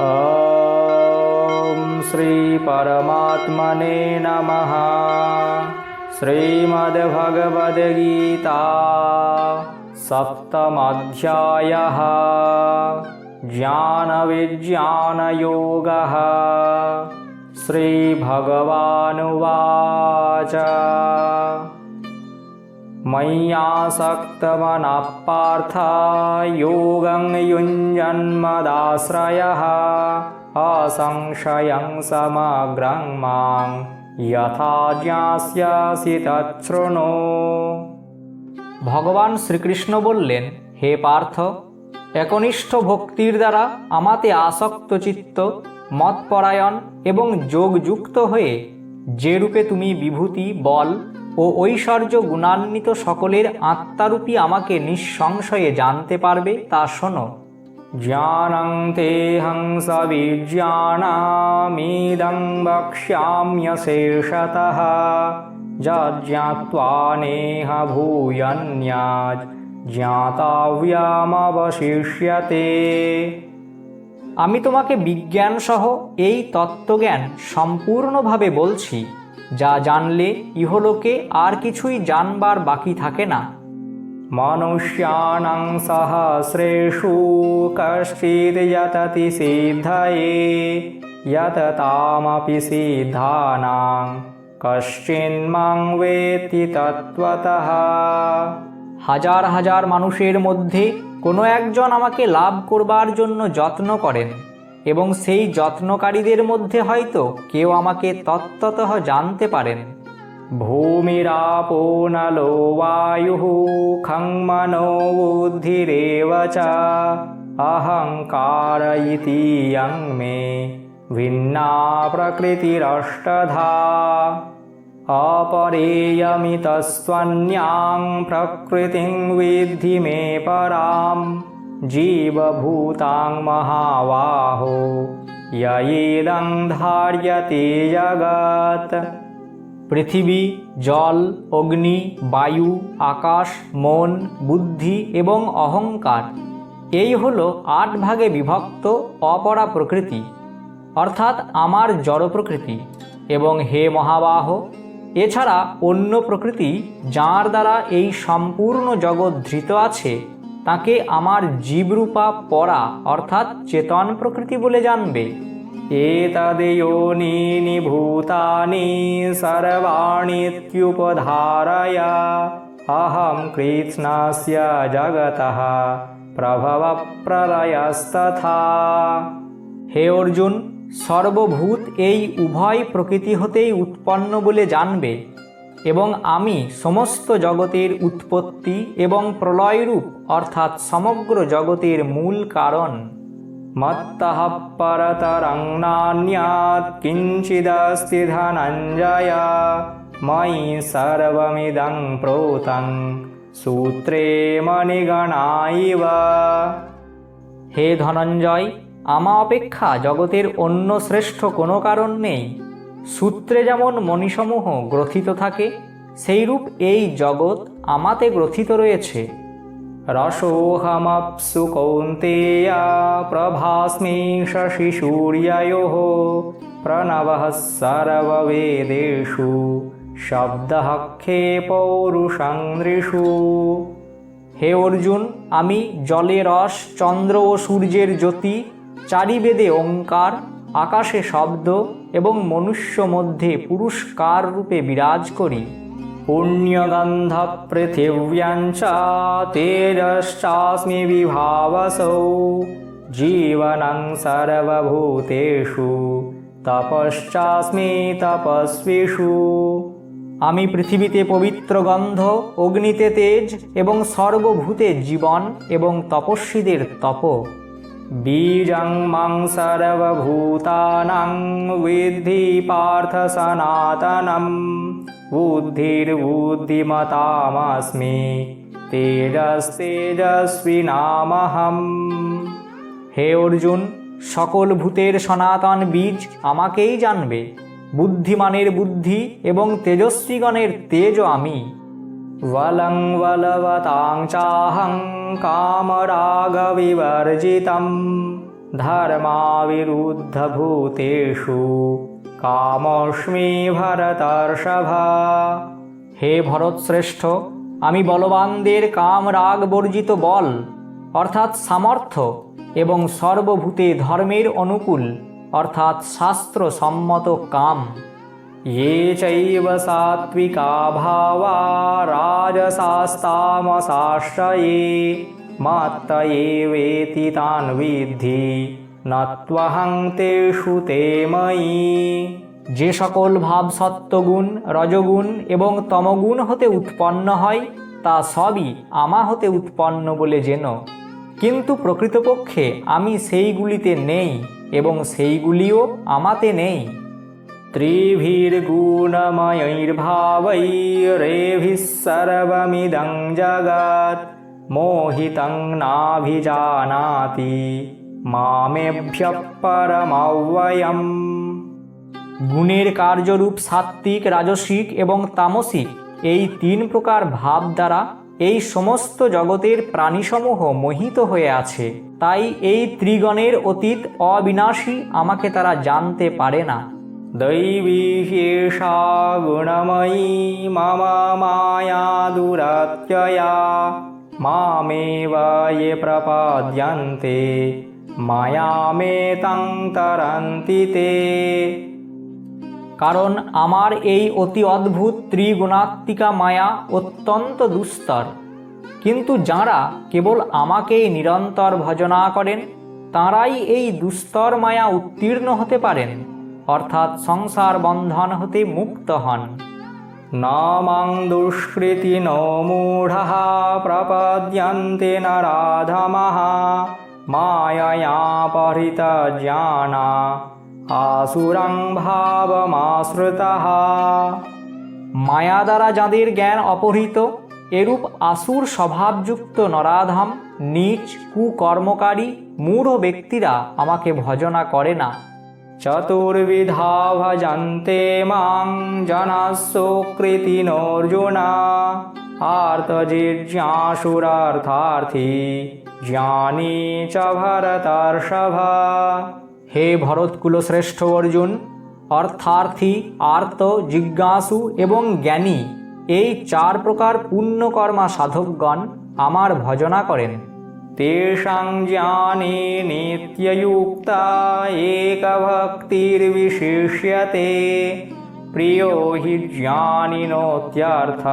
ॐ श्रीपरमात्मने नमः। श्रीमद्भगवद्गीता सप्तमध्यायः। ज्ञानविज्ञानयोगः। श्रीभगवानुवाच मय्यासक्तमनः पार्थ योगं युञ्जन्मदाश्रयः असंशयं समग्रं मां यथा ज्ञास्यासि তৎশৃণু ভগবান শ্রীকৃষ্ণ বললেন হে পার্থ একনিষ্ঠ ভক্তির দ্বারা আমাতে আসক্ত চিত্ত মতপরায়ণ এবং যোগযুক্ত হয়ে যে রূপে তুমি বিভূতি বল ও ঐশ্বর্য গুণান্বিত সকলের আত্মারূপী আমাকে নিঃসংশয়ে জানতে পারবে তা শোনো। জ্ঞানং তেহং সবিজ্ঞানামিদং বক্ষ্যাম্যশেষতঃ যজ্ঞাত্বা নেহ ভূয়ন্যাজ জ্ঞাতাব্যামবশিষ্যতে। আমি তোমাকে বিজ্ঞান সহ এই তত্ত্বজ্ঞান সম্পূর্ণভাবে বলছি। যা জানলে ইহলোকে আর কিছুই জানবার বাকি থাকে না। মনুষ্যাণং সহস্রেষু কশ্চিদ যততি সিদ্ধয়ে যততামপি সিদ্ধানাং কশ্চিন্মাং বেতি তত্ত্বতঃ। হাজার হাজার মানুষের মধ্যে কোনো একজন আমাকে লাভ করবার জন্য যত্ন করেন। এবং সেই যত্নকারীদের মধ্যে হয়তো কেউ আমাকে তত্ত্বতঃ জানতে পারেন। ভূমিরাপো নলো বায়ুঃ খং মনো বুদ্ধিরেব চ অহংকার ইতি মে, ভিন্না প্রকৃতিরষ্টধা অপরেয়মিতস্ত্বন্যাং প্রকৃতিং বিদ্ধি মে পরাম। जीवभूतां महाबाहो ययेदं ধার্যতে জগৎ পৃথিবী জল অগ্নি বায়ু আকাশ মন বুদ্ধি এবং অহংকার এই হলো আট ভাগে বিভক্ত অপরা প্রকৃতি অর্থাৎ আমার জড় প্রকৃতি এবং হে মহাবাহ এছাড়া অন্য প্রকৃতি যার দ্বারা এই সম্পূর্ণ জগৎ ধৃত আছে তাকে আমার জীবরূপা পরা, অর্থাৎ চেতন প্রকৃতি বলে জানবে। এতদেয়োনি ভূতানি সর্বাণীত্যুপধারয় অহম কৃষ্ণস্য জগতঃ প্রভব প্রলয়স্তথা হে অর্জুন, সর্বভূত এই উভয় প্রকৃতি হতেই উৎপন্ন বলে জানবে। এবং আমি সমস্ত জগতের উৎপত্তি এবং প্রলয়রূপ, অর্থাৎ সমগ্র জগতের মূল কারণ। মত্তঃ পরতরং নান্যাৎ কিঞ্চিদস্তি ধনঞ্জয় ময়ি সর্বমিদং প্রোতং সূত্রে মণিগণাইব হে ধনঞ্জয় আমা অপেক্ষা জগতের অন্য শ্রেষ্ঠ কোনো কারণ নেই। সূত্রে যেমন মণিসমূহ গ্রথিত থাকে, সেইরূপ এই জগৎ আমাতে গ্রথিত রয়েছে। রসোহমপ্সু কৌন্তেয়া প্রভাস্মি শশি সূর্যዮ প্রণব সর্ববেদেষু শব্দ পৌরুষং হে অর্জুন, আমি জলে রস, চন্দ্র ও সূর্যের জ্যোতি, চারিবেদে ওঙ্কার আকাশে শব্দ এবং মনুষ্য মধ্যে পুরস্কার রূপে বিরাজ করি। পুণ্যগন্ধ পৃথিব্যাঞ্চ বিভাবসৌ। জীবনং সর্বভূতেষু, তপশ্চাস্মি তপস্বিষু। আমি পৃথিবীতে পবিত্র গন্ধ, অগ্নিতে তেজ এবং সর্বভূতে জীবন এবং তপস্বীদের তপ। মাং সর্বভূতানাং বিদ্ধি পার্থ সনাতনম বুদ্ধির্বুদ্ধিমতামস্মি তেজস্তেজস্বিনামহম হে অর্জুন, সকল ভূতের সনাতন বীজ আমাকেই জানবে। বুদ্ধিমানের বুদ্ধি এবং তেজস্বীগণের তেজও আমি। वलं वलवतां चाहं कामरागविवर्जितं ধর্মাবিরুদ্ধভূতেষু কামস্মি ভরতর্ষভা হে ভরত শ্রেষ্ঠ আমি বলবানদের কাম রাগ বর্জিত বল অর্থাৎ সামর্থ্য এবং সর্বভূতে ধর্মের অনুকূল অর্থাৎ শাস্ত্র সম্মত কাম ये चैव सात्विका भावा राजसास्तामसाश्च ये मत्त एवेति तान् विद्धि নত্বহং তেষু তে ময়ি যে সকল ভাব সত্ত্বগুণ রজগুণ এবং তমগুণ হতে উৎপন্ন হয় তা সবই আমা হতে উৎপন্ন বলে যেন কিন্তু প্রকৃতপক্ষে আমি সেইগুলিতে নেই এবং সেইগুলিও আমাতে নেই त्रिभिर्गुणमयैर्भावैरेभिः सर्वमिदं जगत् मोहितं नाभिजानाति মামেভ্যঃ পরমব্যয়ম গুণের কার্যরূপ সাত্ত্বিক রাজসিক এবং তামসিক এই তিন প্রকার ভাব দ্বারা এই সমস্ত জগতের প্রাণীসমূহ মোহিত হয়ে আছে তাই এই ত্রিগণের অতীত অবিনাশী আমাকে তারা জানতে পারে না দৈবী শেষা গুণময়ী মম মায়া দুরাত্যয়া মামেব ये প্রপদ্যন্তে মায়ামেতং তরন্তি কারণ আমার এই অতি অদ্ভুত ত্রিগুণাত্মিকা মায়া অত্যন্ত দুস্তর। কিন্তু যাঁরা কেবল আমাকেই নিরন্তর ভজনা করেন, তাঁরাই এই দুস্তর মায়া উত্তীর্ণ হতে পারেন। অর্থাৎ সংসার বন্ধন হতে মুক্ত হন। নামাং দুষ্কৃতি ন মূঢ় প্রপদ্যন্তে নরাধমঃ মায়য়া পরিত জ্ঞানা আসুরং ভাবমাশ্রিতঃ মায়া দ্বারা যাদের জ্ঞান অপহৃত এরূপ আসুর স্বভাবযুক্ত নরাধাম নীচ কুকর্মকারী মূঢ় ব্যক্তিরা আমাকে ভজনা করে না। চতুর্বিধা ভজন্তে মাং জনসুকৃতিনোর্জুনা আর্তজিজ্ঞাসুরার্থার্থী জ্ঞানী চ ভরতর্ষভা হে ভরতকুল শ্রেষ্ঠ অর্জুন অর্থার্থী আর্ত জিজ্ঞাসু এবং জ্ঞানী, এই চার প্রকার পুণ্যকর্মা সাধকগণ আমার ভজনা করেন। তেষাং জ্ঞানে নিত্যযুক্তা একভক্তির্বিশিষ্যতে প্রিয় হি জ্ঞানিনোত্যর্থ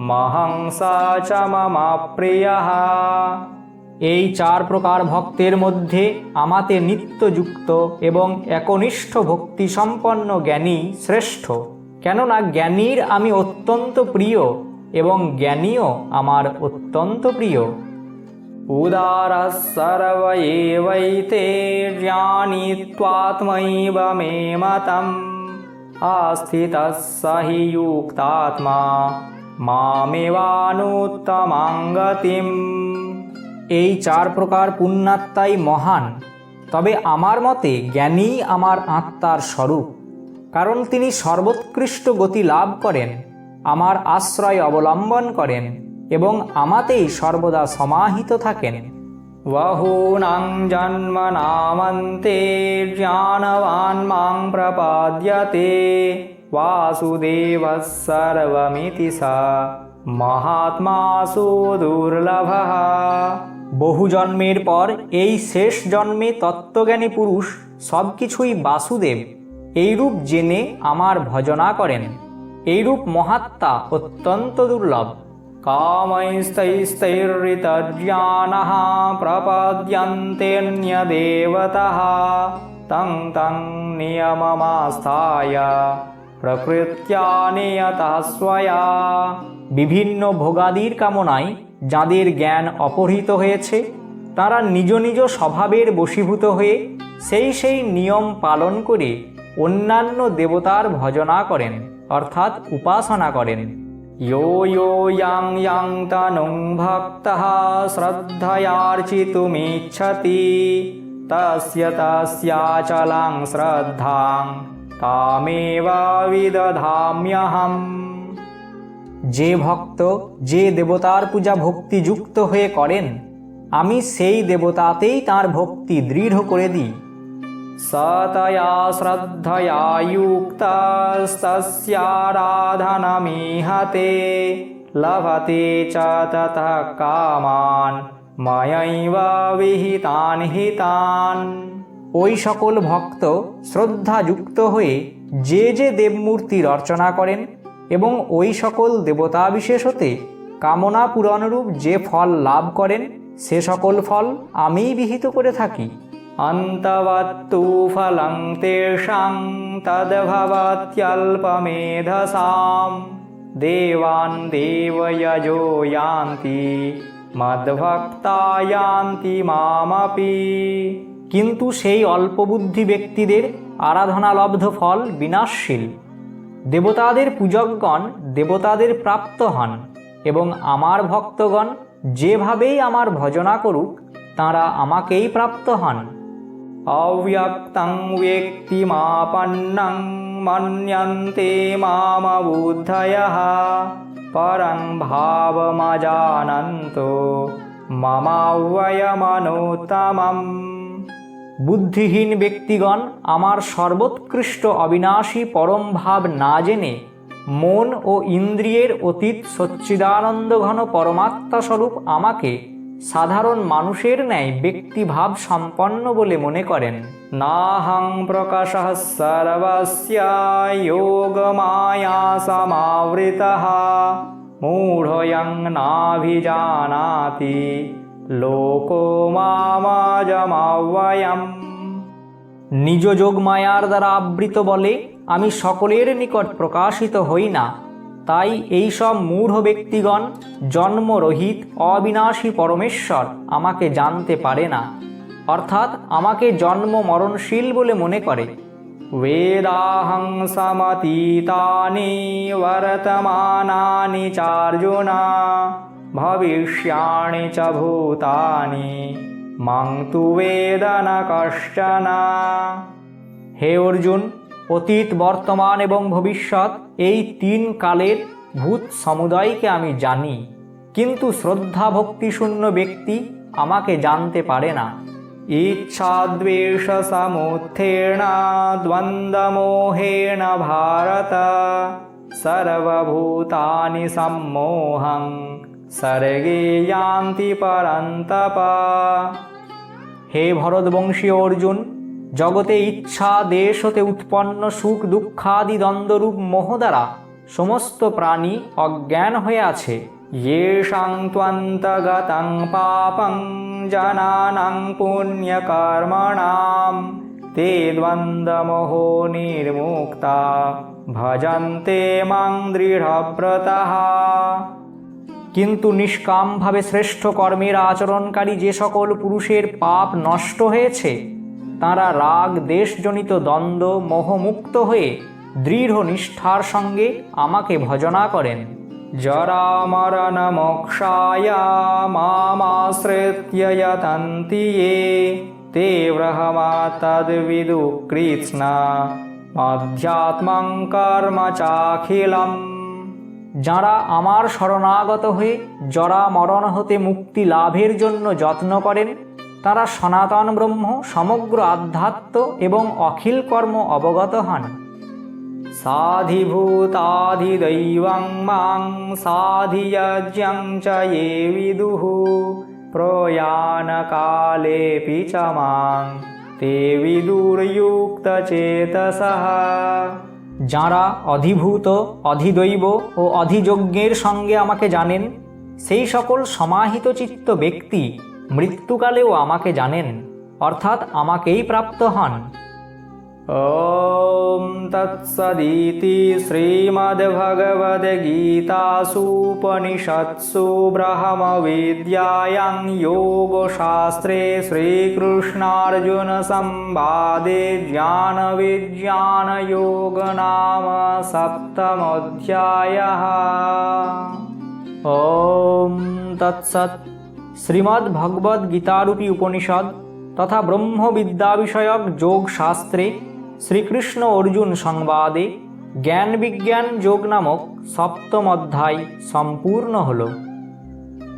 মহংসা চ মম প্রিয়ঃ এই চার প্রকার ভক্তের মধ্যে আমাতে নিত্যযুক্ত এবং একনিষ্ঠ ভক্তি সম্পন্ন জ্ঞানী শ্রেষ্ঠ। কেননা জ্ঞানীর আমি অত্যন্ত প্রিয় এবং জ্ঞানীও আমার অত্যন্ত প্রিয়। উদারः सर्व एवैते ज्ञानी त्वात्मैव मे मतम् आस्थितः स हि युक्तात्मा মামেবানুত্তমাং গতিম এই চার প্রকার পুণ্যাত্মাই মহান তবে আমার মতে জ্ঞানী আমার আত্মার স্বরূপ কারণ তিনি সর্বোৎকৃষ্ট গতি লাভ করেন আমার আশ্রয় অবলম্বন করেন এবং আমাতেই সর্বদা সমাহিত থাকেন। বহূনাং জন্মনামন্তে জ্ঞানবান মাং প্রপাদ্যতে বাসুদেব সর্বমিতি সা। মহাত্মাসু দুর্লভ। বহু জন্মের পর এই শেষ জন্মে তত্ত্বজ্ঞানী পুরুষ সব কিছুই বাসুদেব। এইরূপ জেনে আমার ভজনা করেন। এইরূপ মহাত্মা অত্যন্ত দুর্লভ। कामैस्तैस्तैर्रितज्ञानः प्रपद्यन्तेऽन्यदेवतः तं तं नियममास्थाय প্রকৃত্যা নিয়তা স্বয়া বিভিন্ন ভোগাদির কামনায় যাদের জ্ঞান অপহৃত হয়েছে তারা নিজ নিজ স্বভাবের বশীভূত হয়ে সেই সেই নিয়ম পালন করে অন্যান্য দেবতার ভজনা করেন অর্থাৎ উপাসনা করেন यो यो यां यां तनुं भक्तः श्रद्धयार्चितुमिच्छति तस्य तस्याचलां श्रद्धां तामेव विदधाम्यहम् যে ভক্ত যে দেবতার পূজা ভক্তিযুক্ত হয়ে করেন আমি সেই দেবতাতেই তার ভক্তি দৃঢ় করে দিই সতয়া শ্রদ্ধয়া যুক্তস্তস্যারাধনমিহতে লভতে চ ততঃ কামান ময়ৈব বিহিতান হিতান ওই সকল ভক্ত শ্রদ্ধাযুক্ত হয়ে যে যে দেবমূর্তির অর্চনা করেন এবং ওই সকল দেবতা বিশেষ হতে কামনা পূরণরূপ যে ফল লাভ করেন, সে সকল ফল আমিই বিহিত করে থাকি। অন্তবত্তু ফলং তেষাং তদ্ভবত্যল্পমেধসাম দেবান দেবয়জো ইয়ান্তি মদ্ভক্তা মামপি কিন্তু সেই অল্পবুদ্ধি ব্যক্তিদের আরাধনালব্ধ ফল বিনাশশীল। দেবতাদের পূজকগণ দেবতাদের প্রাপ্ত হন এবং আমার ভক্তগণ যেভাবেই আমার ভজনা করুক, তাঁরা আমাকেই প্রাপ্ত হন। অব্যক্তং ব্যক্তিমাপন্নং মন্যন্তে মামবুদ্ধয় পরং ভাবমজানন্ত মমাব্যয়মনোত্তমম বুদ্ধিহীন ব্যক্তিগণ আমার সর্বোৎকৃষ্ট অবিনাশী পরম ভাব না জেনে মন ও ইন্দ্রিয়ের অতীত সচ্চিদানন্দ ঘন পরমাত্মা স্বরূপ আমাকে সাধারণ মানুষের ন্যায় ব্যক্তিভাব সম্পন্ন বলে মনে করেন। নাহং প্রকাশ সর্বস্য যোগমায়া সমাবৃত মূঢ়য়ং নাভিজানাতি লোকো মামাজমাব্যয়ম নিজ যোগ মায়ার দ্বারা আবৃত বলে আমি সকলের নিকট প্রকাশিত হই না। তাই এই সব মূঢ় ব্যক্তিগণ জন্মরহিত অবিনাশী পরমেশ্বর আমাকে জানতে পারে না। অর্থাৎ আমাকে জন্ম মরণশীল বলে মনে করে। বেদাহং সমতীতানি বর্তমানানি চার্জুনা ভবিষ্যাণি চ ভূতানি মাং তু বেদ ন হে অর্জুন অতীত, বর্তমান এবং ভবিষ্যৎ, এই তিন কালের ভূত সমুদায়কে আমি জানি। কিন্তু শ্রদ্ধা ভক্তিশূন্য ব্যক্তি আমাকে জানতে পারে না। ইচ্ছাদ্বেষ সমুত্থেণ দ্বন্দ্বমোহেণ ভারত। সর্বভূতানি সম্মোহং সর্গে যান্তি পরন্তপ। হে ভরতবংশী অর্জুন জগতে ইচ্ছা দেশ হতে উৎপন্ন, সুখ, দুঃখাদি দ্বন্দ্বরূপ মোহ দ্বারা সমস্ত প্রাণী অজ্ঞান হয়ে আছে। ইয়েষাং ত্বন্তগতাং পাপং জানানাং পুণ্যকর্মণাম। তে দ্বন্দ্বমোহ নির্মুক্তা। ভজন্তে মাং দৃঢ়ব্রতः কিন্তু নিষ্কামভাবে শ্রেষ্ঠ কর্মের আচরণকারী যে সকল পুরুষের পাপ নষ্ট হয়েছে তাঁরা রাগ, দেশজনিত দ্বন্দ্ব, মোহমুক্ত হয়ে দৃঢ় নিষ্ঠার সঙ্গে আমাকে ভজনা করেন। জরামরণ মোক্ষায় মামাশ্রিত্য যতন্তি ये ते ব্রহ্মা তদ্বিদু কৃৎস্না অধ্যাত্মং কর্ম চাখিলম। যাঁরা আমার শরণাগত হয়ে জরা মরণ হতে মুক্তি লাভের জন্য যত্ন করেন তারা সনাতন ব্রহ্ম, সমগ্র আধ্যাত্ম এবং অখিল কর্ম অবগত হন। সাধিভূতাধিদৈবাং মাং সাধিয়জ্ঞং চ এ বিদুঃ প্রয়াণকালেপি চ মাং, তে বিদুর্যুক্তচেতসহ যাঁরা অধিভূত, অধিদৈব ও অধিযজ্ঞের সঙ্গে আমাকে জানেন, সেই সকল সমাহিত চিত্ত ব্যক্তি মৃত্যুকালেও আমাকে জানেন অর্থাৎ আমাকেই প্রাপ্ত হন ॐ तत्सदिति श्रीमद्भगवद्गीतासूपनिषत्सु ब्रह्मविद्यायां योगशास्त्रे श्रीकृष्णार्जुनसंवादे ज्ञानविज्ञानयोगनाम सप्तमोऽध्यायः ॐ তৎসৎ শ্রীমদ্ ভগবদ্ গীতারূপী উপনিষদ তথা ব্রহ্মবিদ্যা বিষয়ক যোগ শাস্ত্রে শ্রীকৃষ্ণ অর্জুন সংবাদে জ্ঞান বিজ্ঞান যোগ নামক সপ্তম অধ্যায় সম্পূর্ণ হলো।